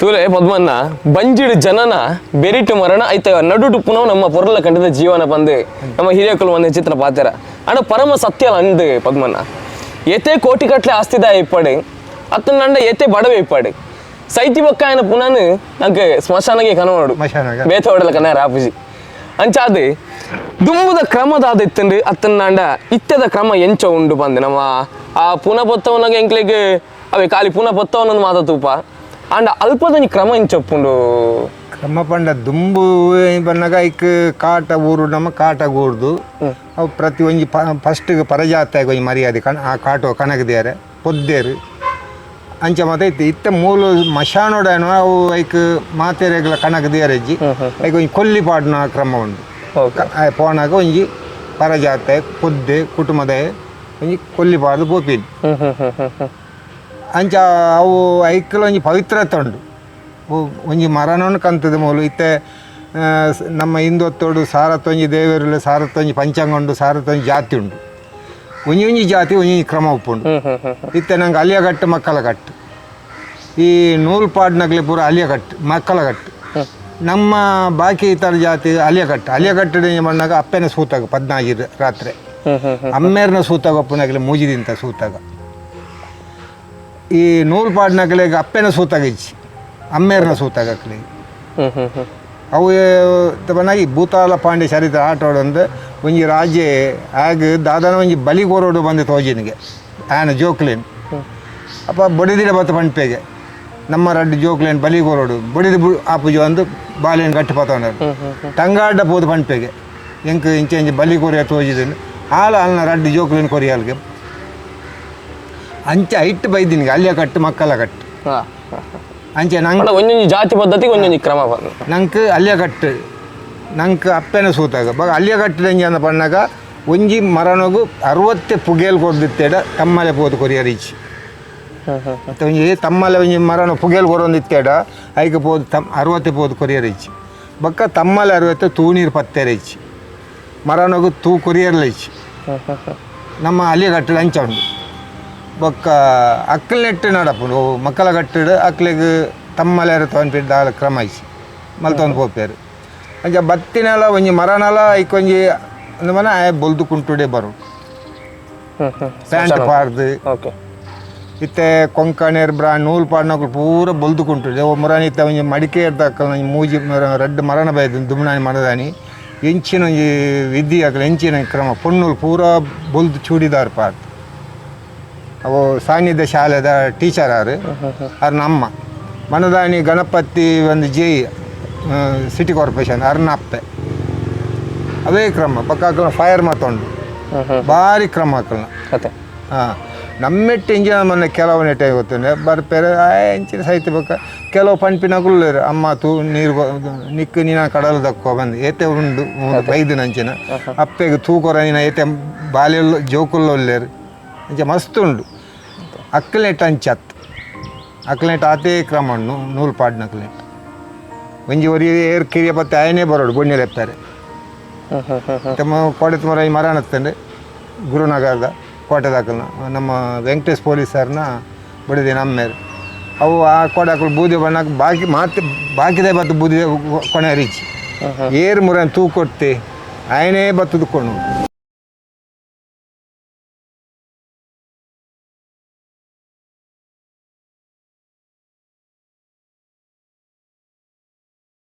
ತೂಲೆ ಪದ್ಮನ್ನ ಬಂಜಿಡು ಜನನ ಬೆರಿಟ್ಟು ಮರಣ ಐತ. ನಡುಡು ಪುನಃ ನಮ್ಮ ಪೊರಲ ಕಂಡುದ ಜೀವನ ಬಂದು. ನಮ್ಮ ಹಿರಿಯಕುಲ್ ಒಂದು ಚಿತ್ರ ಪಾತ್ರ ಅಣ್ಣ ಪರಮ ಸತ್ಯ ಅಂದು ಪದ್ಮನ್ನ ಎತೆ ಕೋಟಿ ಕಟ್ಲೆ ಆಸ್ತಿದ ಇಪ್ಪಡು. ಅತ್ತ ನಂಡ ಎತೆ ಬಡವೆ ಇಪ್ಪಡು. ಸೈತಿ ಪಕ್ಕ ಆಯ್ನ ಪುನಃ ನಂಗೆ ಸ್ಮಶಾನಗೆ ಕನವಾಡು ಬೇತವಾಡಲ ಕನ್ನ ರಾಪುಜಿ. ಅಂಚಾದ ದುಂಬುದ ಕ್ರಮದಾದ ಇತ್ತಂಡ್ರಿ ಅತ್ತನ ನಂಡ ಇತ್ತದ ಕ್ರಮ ಎಂಚ ಉಂಡು ಬಂದೆ. ನಮ್ಮ ಆ ಪುನಃ ಪೊತ್ತವನಾಗ ಎಂಕ್ಲಿಗೆ ಅವೇ ಖಾಲಿ ಪುನಃ ಪೊತ್ತವನೊಂದು ಮಾತಾ ತೂಪ. ಅಂಡ ಅಲ್ಪದೊಂದು ಕ್ರಮ ಎಂಚೊಪ್ಪುಂಡು ಕ್ರಮ ಪಂಡ ದುಂಬು ಬಂದಾಗ ಐಕ್ ಕಾಟ ಊರು ನಮ್ಮ ಕಾಟ ಗೂರ್ದು ಅವು ಪ್ರತಿ ಒಂಜಿ ಫಸ್ಟ್ ಪರಜಾತ ಒಂಜಿ ಮರ್ಯಾದೆ ಕಣ ಆ ಕಾಟೋ ಕನಗದೇರೆ ಪೊದ್ದೇರು. ಅಂಚ ಮತ್ತೆ ಇತ್ತು ಇತ್ತ ಮೂಲು ಮಶಾನೋಡನು ಅವು ಐಕ್ ಮಾತೆರೆಗಳ ಕನಗದೇರಜ್ಜಿ ಐಕ್ ಒಂಜಿ ಕೊಲ್ಲಿ ಪಾಡ್ನ ಕ್ರಮ ಉಂಡು ಪೋನಾಗ ಒಂಜಿ ಪರಜಾತೆ ಪೊದ್ದೆ ಕುಟುಂಬದ ಒಂಜಿ ಕೊಲ್ಲಿ ಪಾಡ್ದು ಬೋಪಿನ್ ಅಂಚ ಅವು ಐಕ್ಕಲ ಒಂಜಿ ಪವಿತ್ರತೆ ಉಂಡು ಒಂಜಿ ಮರನವನ್ನು ಕಂತದ ಮೂಲು ಇತ್ತೆ ನಮ್ಮ ಹಿಂದೊತ್ತೋಡು ಸಾರತ್ತೊಂಜಿ ದೇವರುಲು ಸಾರತ್ತೊಂಜಿ ಪಂಚಾಂಗ ಉಂಡು ಸಾರತ್ತೊಂಜಿ ಜಾತಿ ಉಂಡು ಒಂಜಿ ಒಂಜಿ ಜಾತಿ ಒಂಜಿ ಕ್ರಮ ಉಪ್ಪುಂಡು ಇತ್ತೆ ನಂಗೆ ಅಲಿಯ ಕಟ್ಟು ಮಕ್ಕಳ ಕಟ್ಟು ಈ ನೂಲ್ ಪಾಡ್ನಗ್ಲೆ ಪೂರ ಅಲಿಯ ಕಟ್ಟು ಮಕ್ಕಳ ಕಟ್ಟು ನಮ್ಮ ಬಾಕಿ ಇತರ ಜಾತಿ ಅಲಿಯ ಕಟ್ಟು ಅಲಿಯ ಕಟ್ಟು ಮಣ್ಣಾಗ ಅಪ್ಪೆನ ಸೂತಾಗ ಪದ್ನಾಜಿ ರಾತ್ರಿ. ಹ್ಮ್ ಹ್ಮ್ ಹ್ಮ್ ಅಮ್ಮೇರ್ನ ಸೂತಾಗ ಅಪ್ಪನಾಗಲಿ ಮೂಜಿದಿಂತ ಸೂತಾಗ. ಈ ನೂಲು ಪಾಡ್ನಗ್ಲೆಗೆ ಅಪ್ಪೆನ ಸೂತಾಗಿಚ್ಚಿ ಅಮ್ಮೇರನ ಸೂತಾಗಕ್ಲಿ. ಅವು ತವನಾಗಿ ಭೂತಾಲ ಪಾಂಡೆ ಚರಿತ್ರೆ ಆಟೋಡಂದು ಒಂಜಿ ರಾಜೆ ಆಗ ದಾದನ ಒಂಜಿ ಬಲಿ ಕೋರೋಡು ಬಂದು ತೋಜಿನಿಗೆ ಆನ ಜೋಕ್ಲೇನ್. ಅಪ್ಪ ಬಡಿದಿಡ ಬತ್ತ ಪಂಪೆಗೆ ನಮ್ಮ ರಡ್ಡು ಜೋಕ್ಲೇನ್ ಬಲಿ ಕೋರೋಡು ಬಡಿದು ಆಪುಜು ಅಂದು ಬಾಲೇನು ಗಟ್ಟಿ ಪತ್ತವನರು ತಂಗಾಡ ಪೋದು ಪಂಪೆಗೆ ಎಂಕ್ ಇಂಚೆ ಇಂಚೆ ಬಲಿ ಕೊರಿಯ ತೋಜಿದ್ದೀನಿ ಹಾಲು ಅಲ್ನ ರಡ್ಡು ಜೋಕ್ಲೇನ್ ಕೊರಿಯಾಲ್ಗೆ. ಅಂಚೆ ಐಟ್ ಬೈದಿನಿಗೆ ಅಲ್ಲಿಯ ಕಟ್ಟು ಮಕ್ಕಳ ಕಟ್ಟು. ಹಾ. ಅಂಚೆ ನಂಗೆ ಒಂದೊಂದು ಜಾತಿ ಪದ್ಧತಿ ಒಂದೊಂದು ಕ್ರಮ ಬಂದು. ನಂಗೆ ಅಲ್ಲಿಯ ಕಟ್ಟು. ನಂಗೆ ಅಪ್ಪೆನ ಸೂತಾಗ. ಬಗ ಅಲ್ಲಿಯ ಕಟ್ಟಿದಂಗೆ ಅಂದ ಪಣ್ಣಾಗ ಒಂಜಿ ಮರನಗು ಅರವತ್ತೆ ಪುಗೇಲ್ ಕೊಡ್ದಿತ್ತೇಡ ತಮ್ಮಲೆ ಪೋದು ಹ್ಮ್ ಮತ್ತೆ ಒಂಜಿ ತಮ್ಮಲೆ ಒಂಜಿ ಮರನ ಪುಗೇಲ್ ಕೊರೊಂದಿತ್ತೇಡ ಐಕೆ ಪೋದು ತಮ್ ಅರವತ್ತೆ ಪೋದು ಕೊರಿಯರಿಚಿ ಬಕ್ಕ ತಮ್ಮಲೆ ಅರವತ್ತೆ ತೂನೀರು ಪತ್ತೆರಿಚಿ ಮರನಗು ತೂ ಕೊರಿಯರ್ ಲೈಚಿ ಹ್ಮ್ ಹ್ಮ್ ನಮ್ಮ ಅಲ್ಲಿಯ ಕಟ್ಟಡ ಅಂಚ ಉಂಡು ಬೊಕ್ಕ ಅಕ್ಕಲ್ ನೆಟ್ಟು ನಡಪುಂಡು ಮಕ್ಕಳ ಕಟ್ಟಡ ಅಕ್ಲಿಗೆ ತಮ್ಮಲೆರ ತೊಗೊಂಡು ದಾಲ ಕ್ರಮ ಐಸಿ. ಮಲ್ತೊಂದು ಪೋಪೇರು ಅಂಚ ಬತ್ತಿನಲ ಒಂಜಿ ಮರನಲ ಐಕೊಂಜಿ ಒಂದು ಮನೆ ಆಯ ಬೊಲ್ದು ಕುಂಟುಡೆ ಬರು. ಪ್ಯಾಂಟ್ ಪಾರ್ದು ಇತ್ತೆ ಕೊಂಕಣೇರ್ ಬ್ರಾ ನೂಲ್ ಪಾಡ್ನಕ್ಲು ಪೂರ ಬೊಲ್ದು ಕುಂಟುಡೆ. ಒ ಮುರಾನಿ ಇತ್ತ ಒಂಜಿ ಮಡಿಕೆ ಇರ್ತಕ್ಕ ಒಂಜಿ ಮೂಜಿ ರಡ್ಡು ಮರಣ ಬೈದು ದುಮ್ನಾನಿ ಮರದಾನಿ. ಎಂಚಿನ ಒಂಜಿ ವಿದ್ಯೆ ಅಕ್ಲ ಎಂಚಿನ ಕ್ರಮ. ಪೊಣ್ಣುಲ್ ಪೂರ ಬೊಲ್ದು ಚೂಡಿದಾರ್ ಪಾರ್ದು ಅವು ಸಾನ್ನಿಧ್ಯ ಶಾಲೆದ ಟೀಚರ್ ಅವರು. ಅವ್ರ ನಮ್ಮ. ಮನದಾನಿ ಗಣಪತಿ ಒಂದು ಜೈ ಸಿಟಿ ಕಾರ್ಪೊರೇಷನ್ ಅರ್ನ ಅಪ್ಪೆ ಅದೇ ಕ್ರಮ. ಪಕ್ಕ ಫೈರ್ ಮಾತೊಂಡು. ಭಾರಿ ಕ್ರಮ ಹಾಕಲ್ನ ಹಾಂ. ನಮ್ಮೆಟ್ಟು ಇಂಜಿನ ಮೊನ್ನೆ ಕೆಲವು ನೆಟ್ಟೆ ಗೊತ್ತಂದ್ರೆ ಬರ್ಪೇರೆ ಆ ಇಂಚಿನ ಸಹಿತ ಬೇಕ ಕೆಲವು ಪಂಪಿನಗುಳ್ಳೇರು ಅಮ್ಮ ತೂ ನೀರು ನಿಕ್ಕ ನೀನ ಕಡಲು ದಕ್ಕೋ ಬಂದು. ಏತೆ ಉಂಡು ಬೈದು ನಂಚಿನ. ಅಪ್ಪೆಗೆ ತೂಕೊರ ನೀನ ಏತೆ ಬಾಲ್ಯಲ್ಲ ಜೋಕುಲ್ಲೊಲ್ಲೇರು ಅಂಚೆ ಮಸ್ತ್ ಉಂಡು ಅಕ್ಕಲೆಟ್ ಅಂಚತ್ ಅಕ್ಕಲೆಟ್ ಆತೇ ಕ್ರಮ ಉಂಡು ನೂಲು ಪಾಡ್ನಕ್ಲೆಟ್ ಒಂಜಿ ಒರಿ ಏರ್ ಕಿರಿಯ ಪತ್ತೆ ಆಯನೇ ಬರೋಡು ಬೊಣ್ಣೆ ಲೆಪ್ಪಾರೆ ತಮ್ಮ ಕೋಟೆ ತುಮರ ಈ ಮರ ಅನ್ನತ್ತಂಡೆ ಗುರುನಗರದ ಕೋಟೆ ದಾಖಲ್ನ ನಮ್ಮ ವೆಂಕಟೇಶ್ ಪೊಲೀಸರ್ನ ಬಿಡಿದೆ ನಮ್ಮೇರು ಅವು ಆ ಕೋಟೆ ಹಾಕಲು ಬೂದಿ ಬಣ್ಣಕ್ಕೆ ಬಾಕಿ ಮಾತು ಬಾಕಿದೆ ಬತ್ತು ಬೂದಿ ಕೊನೆ ರೀಚಿ ಏರು ಮುರ ತೂ ಕೊಡ್ತೆ ಆಯನೇ ಬತ್ತದು ಕೊಂಡು